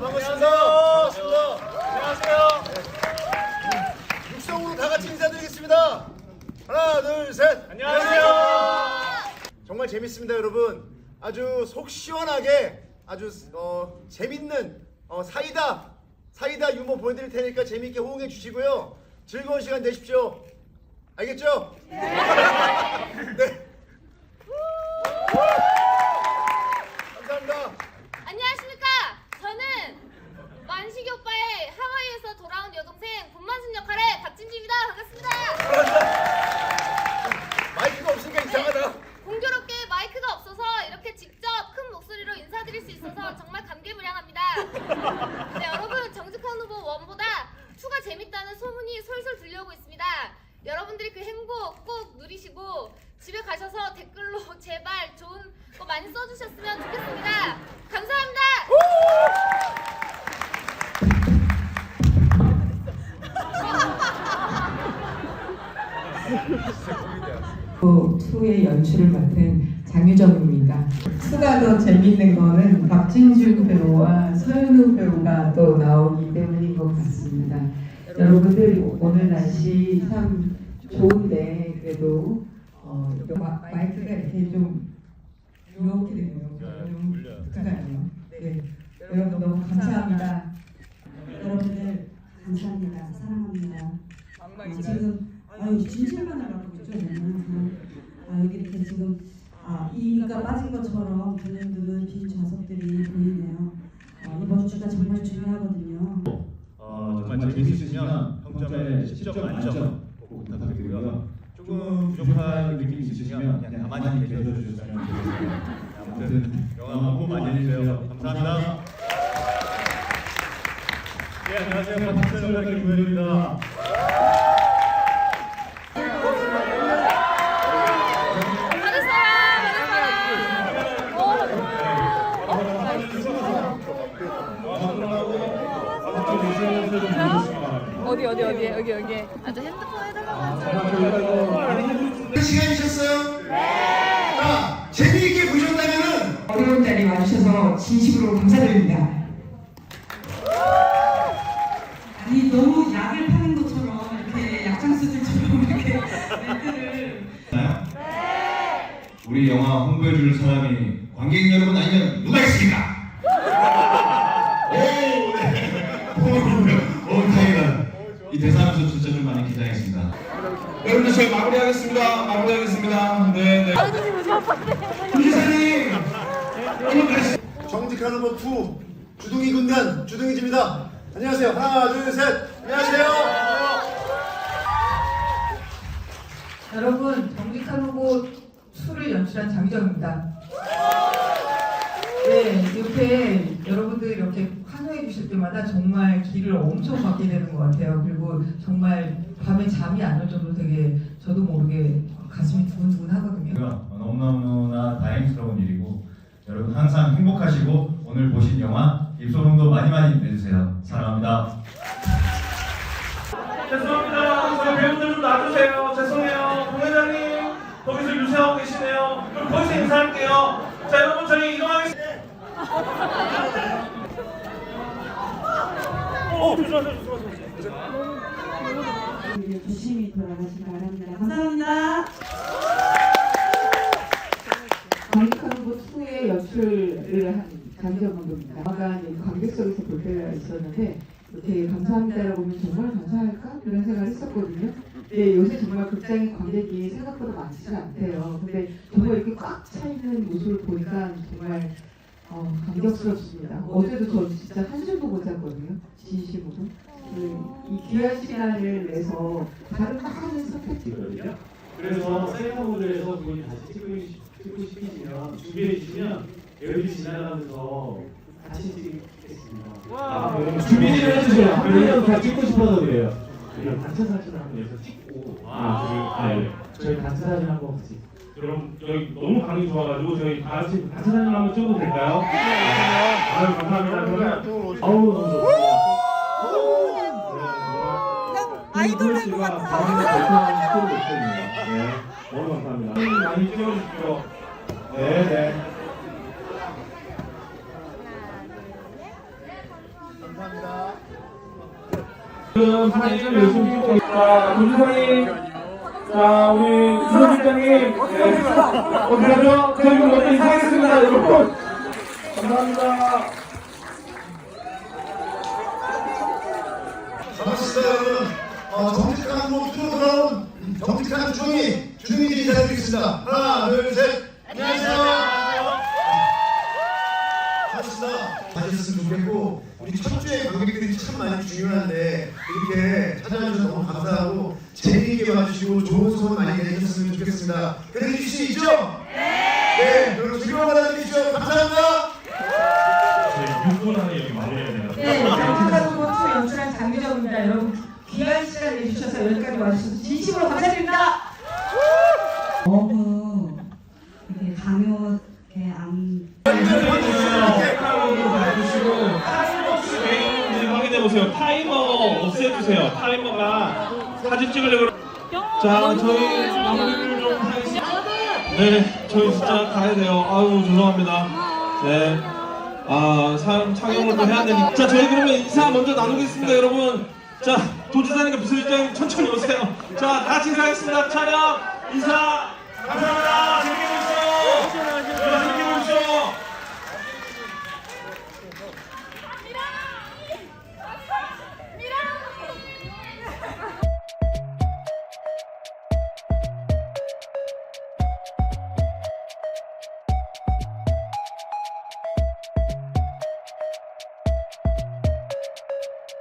안녕하세요. 반갑습니다. 반갑습니다. 안녕하세요. 육성으로 다 같이 인사드리겠습니다. 하나, 둘, 셋. 안녕하세요. 정말 재밌습니다, 여러분. 아주 속 시원하게 아주 어, 재밌는 어, 사이다 사이다 유머 보여드릴 테니까 재밌게 호응해 주시고요. 즐거운 시간 되십시오. 알겠죠? 네. 감사합니다. 안녕하십니까? 저는 만식이 오빠의 하와이에서 돌아온 여동생 본만순 역할의 박진주입니다. 반갑습니다. 마이크가 없으니까 이상하다. 공교롭게 마이크가 없어서 이렇게 직접 큰 목소리로 인사드릴 수 있어서 정말 감개무량합니다. 네, 여러분 정직한 후보 원보다 투가 재밌다는 소문이 솔솔 들려오고 있습니다. 여러분들이 그 행복 꼭 누리시고 집에 가셔서 댓글로 제발 좋은 거 많이 써주셨으면 좋겠습니다. 감사합니다. 투의 연출을 맡은 장유정입니다. 투가 더 재밌는 거는 박진준 배우와 서현우 배우가 또 나오기 때문인 것 같습니다. 여러분들 오늘 날씨 참 좋은데 그래도 어, 마, 마이크가 이렇게 좀 이렇게 되네요. 좀 독특하네요. 네, 여러분 너무 감사합니다. 여러분들 감사합니다. 사랑합니다. 지금 아유 진실만 하고 있죠 저는. 아 여기 이렇게 지금 아 이가 빠진 것처럼 본인들은 빈 좌석들이 보이네요. 어, 이번 주가 정말 중요하거든요. 어, 정말 재밌으시면 평점에 10점 만점 꼭 부탁드리고요. 조금 부족한 느낌이 있으시면 그냥 가만히 계셔 주셨으면 좋겠습니다. 아무튼 영화 홍보 많이 해주세요. 감사합니다. 네, 안녕하세요. 박찬 연락의 김현입니다. 어디 어디 어디 여기 여기. 아저 핸드폰 해달라고. 시간이셨어요? 네. 자, 재미있게 보셨다면은 어려운 자리 와주셔서 진심으로 감사드립니다. 아니 너무 약을 파는 것처럼 이렇게 약장수들처럼 이렇게 멘트를 우리 영화 홍보해줄 사람이 관객 여러분 이 대사하면서 진짜 좀 많이 긴장했습니다. 여러분들 저희 마무리하겠습니다. 마무리하겠습니다. 네, 네. 김지사님, 오늘 다시. 정직한 후보 2 주둥이 군단 주둥이 집니다. 안녕하세요. 하나, 둘, 셋. 안녕하세요. 여러분 정직한 후보 2를 연출한 장희정입니다. 네, 이렇게 여러분들 이렇게 주실 때마다 정말 길을 엄청 받게 되는 것 같아요. 그리고 정말 밤에 잠이 안 올 정도로 되게 저도 모르게 가슴이 두근두근 하거든요. 너무너무나 다행스러운 일이고 여러분 항상 행복하시고 오늘 보신 영화 입소문도 많이 많이 내주세요. 사랑합니다. 죄송합니다. 저희 배우들 좀 놔주세요. 죄송해요. 공회장님 거기서 유세하고 계시네요. 그럼 거기서 인사할게요. 자 여러분 저희 이동하겠습니다. 어 바랍니다. 감사합니다. 후보 2의 연출을 한 장희정 감독입니다. 아까 관객석에서 볼 때가 있었는데 이렇게 감사합니다라고 하면 정말 감사할까? 그런 생각을 했었거든요. 네, 요새 정말 극장의 관객이 생각보다 많지 않대요. 근데 정말 이렇게 꽉 차 있는 모습을 보니까 정말 어, 감격스럽습니다. 어제도 저 진짜 한숨 보고 잤거든요. 진심으로. 그, 이 귀한 시간을 내서 다른 많은 선택지 거든요. 그래서 세이버 모드에서 본인 다시 찍고, 싶으시면 준비해 주시면 여기 지나가면서 같이 찍겠습니다. 아, 준비를 해주세요. 왜냐면 다 찍고 싶어서 그래요. 우리가 단체 사진을 한번 여기서 찍고 아, 아, 예. 저희 단체 사진 한번 같이. 그럼 저희 너무 감이 좋아가지고 저희 다 같이 단체 사진 한번 찍어도 될까요? 아유 감사합니다. 그러면 아우 너무 좋습니다. 아이돌 된것 같아요. 네, 너무 감사합니다. 많이 찍어주십시오. 네, 네. 지금 사진을 열심히 찍고 있- 자, 도지사님, 자, 우리 수석실장님, 네. 어디 가죠? 저희 먼저 인사하겠습니다, 여러분. 감사합니다. 반갑습니다 여러분 어, 정직한 목표로 돌아온 정직한 중이 중이 인사드리겠습니다 하나 둘 셋 안녕하세요 반갑습니다 봐주셨으면 좋겠고 우리 첫 주에 관객들이 참 많이 중요한데 이렇게 찾아주셔서 너무 감사하고 재미있게 봐주시고 좋은 소문 많이 내주셨으면 좋겠습니다 그래 주실 수 있죠? 네 여러분 즐거운 받아주십시오 감사합니다 저희 6분 안에 여기 마무리해야 돼요. 네, 포트 연출한 장유정입니다. 여러분 귀한 시간 내주셔서 여기까지 와주셔서 진심으로 감사드립니다. 어부 이렇게 강요 이렇게 안 확인해 보세요. 타이머 없애주세요. 타이머가 사진 찍으려고. 자, 저희 마무리를 좀 하겠습니다. 네, 저희 진짜 가야 돼요. 아유, 죄송합니다. 네. 아, 사, 착용을 또 해야 되니까. 자, 저희 그러면 인사 먼저 나누겠습니다, 여러분. 자, 도지사님과 부서실장님 천천히 오세요. 자, 다 같이 인사하겠습니다. 촬영, 인사, 감사합니다.